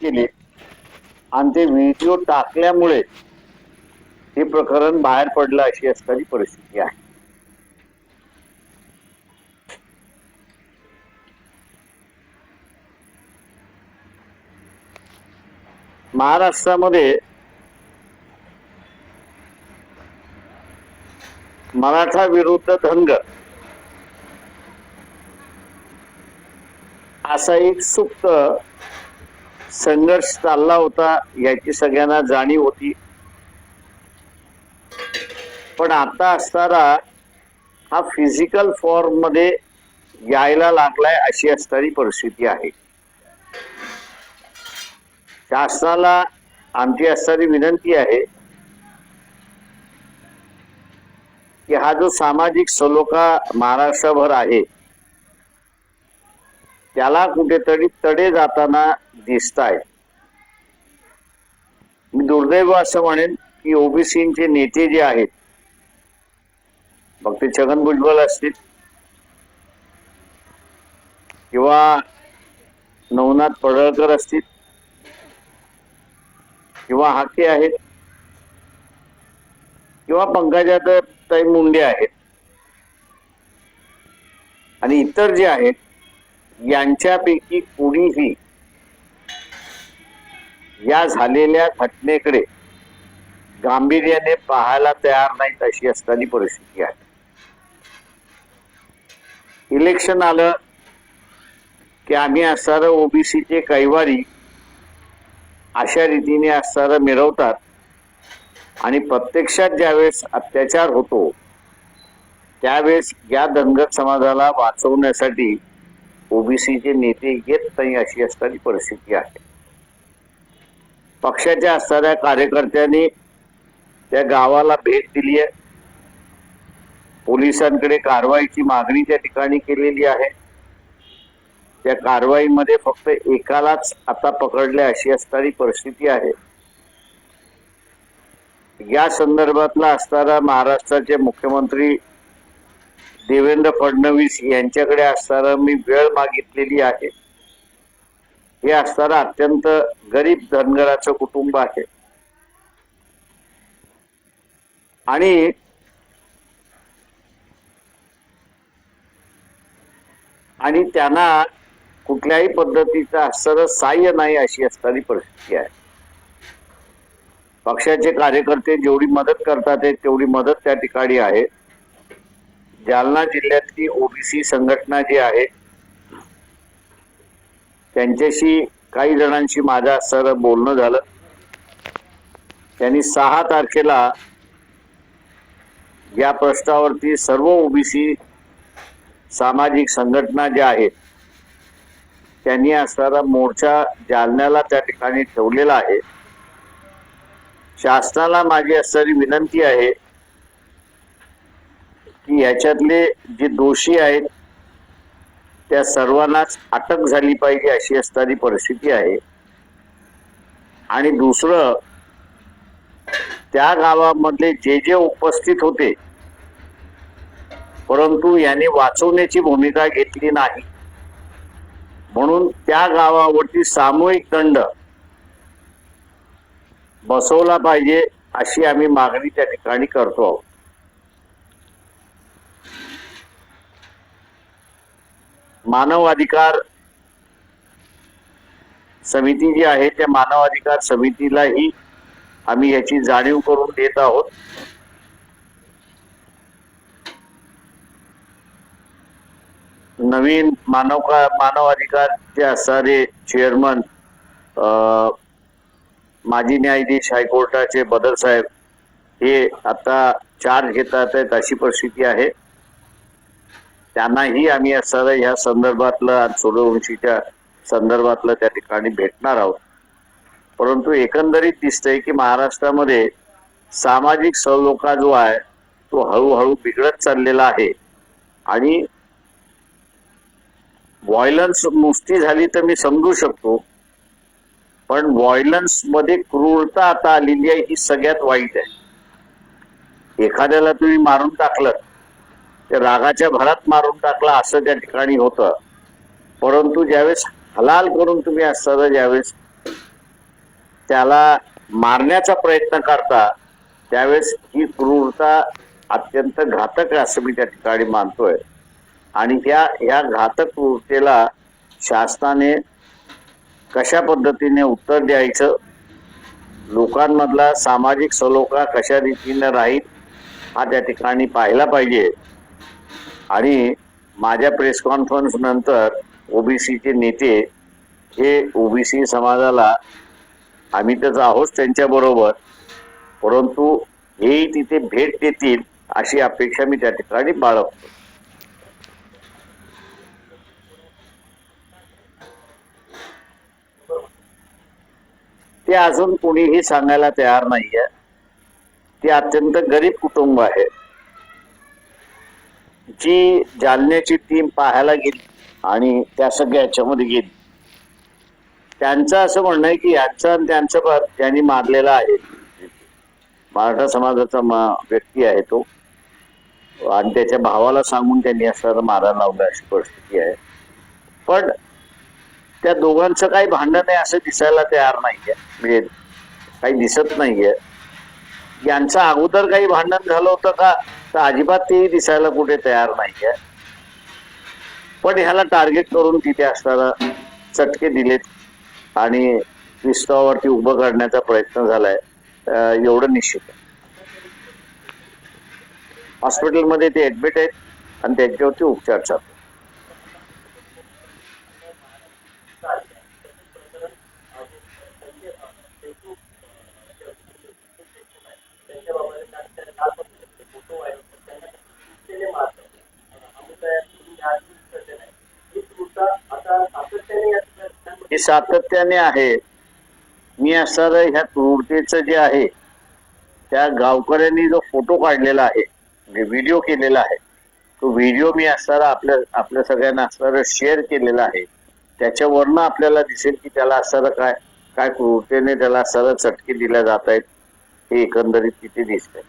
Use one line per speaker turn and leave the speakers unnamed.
केले. आणि ते व्हिडिओ टाकल्यामुळे हे प्रकरण बाहेर पडलं अशी असणारी परिस्थिती आहे. महाराष्ट्रामध्ये मराठा विरुद्ध धनगर असा एक सुप्त संघर्ष चालला होता याची सगळ्यांना जाणीव होती. पण आता असताना हा फिजिकल फॉर्ममध्ये यायला लागलाय अशी असणारी परिस्थिती आहे. शासनाला आमची असणारी विनंती आहे की हा जो सामाजिक सलोखा महाराष्ट्रभर आहे त्याला कुठेतरी तडे जाताना दिसत मी दुर्दैव असं म्हणेन की ओबीसीचे नेते जे आहेत मग ते छगन भुजबळ असतील किंवा नवनाथ पडळकर असतील किंवा हाके आहेत किंवा पंकजाताई मुंडे आहेत आणि इतर जे आहेत यांच्यापैकी कुणीही या झालेल्या घटनेकडे गांभीर्याने पाहायला तयार नाहीत अशी असताना परिस्थिती आहे. इलेक्शन आलं की आम्ही असणारं ओबीसीचे कैवारी अशा रीतीने असणारं मिरवतात आणि प्रत्यक्षात ज्यावेळेस अत्याचार होतो त्यावेळेस या धनगर समाजाला वाचवण्यासाठी ओबीसीचे नेते येत नाही अशी असणारी परिस्थिती आहे. पक्षाच्या असणाऱ्या कार्यकर्त्यांनी त्या गावाला भेट दिली आहे. पोलिसांकडे कारवाईची मागणी त्या ठिकाणी केलेली आहे. त्या कारवाईमध्ये फक्त एकालाच आता पकडले अशी असणारी परिस्थिती आहे. या संदर्भातला असणारा महाराष्ट्राचे मुख्यमंत्री देवेंद्र फडणवीस यांच्याकडे असताना मी वेळ मागितलेली आहे. हे असताना अत्यंत गरीब धनगराचं कुटुंब आहे. आणि आणि त्यांना कुठल्याही पद्धतीचं असणारं सहाय्य नाही अशी असणारी परिस्थिती आहे. पक्षाचे कार्यकर्ते जेवढी मदत करतात तेवढी मदत त्या ठिकाणी आहे. जालना जिल्ह्यातली ओबीसी संघटना जी आहे त्यांच्याशी काही जणांशी माझं सर बोलणं झालं. त्यांनी सहा तारखेला या प्रश्नावरती सर्व ओबीसी सामाजिक संघटना ज्या आहेत त्यांनी असणारा मोर्चा जालन्याला त्या ठिकाणी ठेवलेला आहे. शासनाला माझी असणारी विनंती आहे की याच्यातले जे दोषी आहेत त्या सर्वांनाच अटक झाली पाहिजे अशी असणारी परिस्थिती आहे. आणि दुसरं त्या गावामधले जे जे उपस्थित होते परंतु याने वाचवण्याची भूमिका घेतली नाही. म्हणून त्या गावावरती सामूहिक दंड बसवला पाहिजे अशी आम्ही मागणी त्या ठिकाणी करतो आहोत. मानव अधिकार समिती जी आहे त्या मानव अधिकार समितीलाही आम्ही याची जाणीव करून देत आहोत. नवीन मानव का मानव अधिकारचे असणारे चेअरमन माजी न्यायाधीश हायकोर्टाचे बदल साहेब हे आता चार्ज घेतात अशी परिस्थिती आहे. त्यांनाही आम्ही असं ह्या संदर्भातलं आज सूर्यवंशीच्या संदर्भातलं त्या ठिकाणी भेटणार आहोत. परंतु एकंदरीत दिसतंय की महाराष्ट्रामध्ये सामाजिक सलोखा जो आहे तो हळूहळू बिघडत चाललेला आहे. आणि व्हायलन्स नुसती झाली तर मी समजू शकतो पण व्हायलन्समध्ये क्रूरता आता आलेली आहे ही सगळ्यात वाईट आहे. एखाद्याला तुम्ही मारून टाकलं ते रागाच्या भरात मारून टाकला असं त्या ठिकाणी होतं. परंतु ज्यावेळेस हलाल करून तुम्ही असताना ज्यावेळेस त्याला मारण्याचा प्रयत्न करता त्यावेळेस ही क्रूरता अत्यंत घातक आहे असं मी त्या ठिकाणी मानतोय. आणि त्या ह्या घातक क्रूरतेला शासनाने कशा पद्धतीने उत्तर द्यायचं? लोकांमधला सामाजिक सलोखा कशा रीतीने राहील हा त्या ठिकाणी पाहिला पाहिजे. आणि माझ्या प्रेस कॉन्फरन्स नंतर ओबीसीचे नेते हे ओबीसी समाजाला आम्ही तर आहोत त्यांच्या बरोबर परंतु हेही तिथे भेट देतील अशी अपेक्षा मी त्या ठिकाणी बाळगतो. ते अजून कोणीही सांगायला तयार नाहीये. ते अत्यंत गरीब कुटुंब आहे. जी जालन्याची टीम पाहायला गेली आणि त्या सगळ्या याच्यामध्ये गेली. त्यांचं असं म्हणणं आहे की याचं आणि त्यांचं पण त्यांनी मारलेला आहे. मराठा समाजाचा मा- व्यक्ती आहे तो. आणि त्याच्या भावाला सांगून त्यांनी असं मारायला लावलं अशी परिस्थिती आहे. पण त्या दोघांचं काही भांडण आहे असं दिसायला तयार नाहीये. म्हणजे काही दिसत नाहीये. यांचं अगोदर काही भांडण झालं होतं का? तर अजिबात ती दिसायला कुठे तयार नाहीये. पण ह्याला टार्गेट करून तिथे असताना चटके दिलेत आणि विस्तवावरती उभं करण्याचा प्रयत्न झालाय. एवढं निश्चित आहे. हॉस्पिटलमध्ये ते ऍडमिट आहेत आणि त्यांच्यावरती उपचार चालू हे सातत्याने आहे. मी असणारं ह्या क्रूरतेचं जे आहे त्या गावकऱ्यांनी जो फोटो काढलेला आहे म्हणजे व्हिडिओ केलेला आहे तो व्हिडिओ मी असणारा आपल्या आपल्या सगळ्यांना असणारं शेअर केलेला आहे. त्याच्यावरनं आपल्याला दिसेल की त्याला असणारं काय काय क्रूरतेने त्याला असणारं चटके दिल्या जात आहेत हे एकंदरीत तिथे दिसतंय.